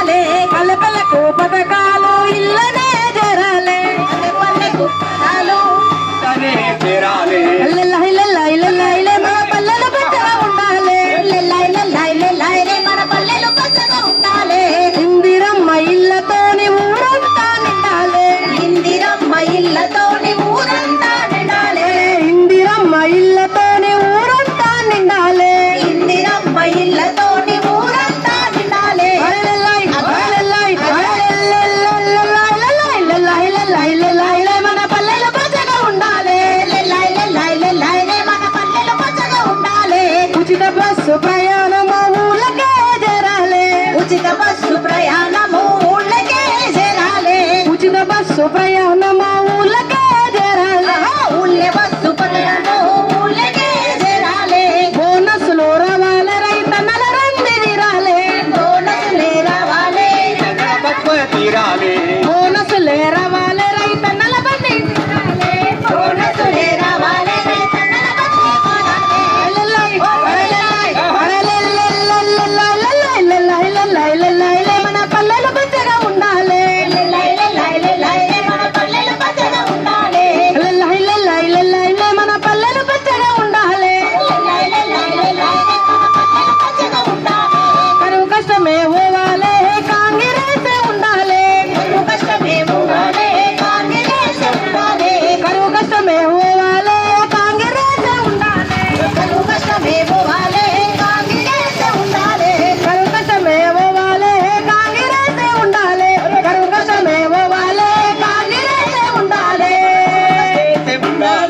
జరాలే కలపలకు పథకాలు ఇల్లనే జరాలే. కలపలకు పథకాలు తనే తీరాలి బస్సు ప్రయాణము ఊళ్ళకే జరాలే. ఊళ్ళే బస్సు ప్రయాణం ఊళ్ళకే జరాలే. బోనస్సులు రావాలే రైతన్నల రంది తీరాలే బోనస్సులే రావాలే. తీరాలే. Amen.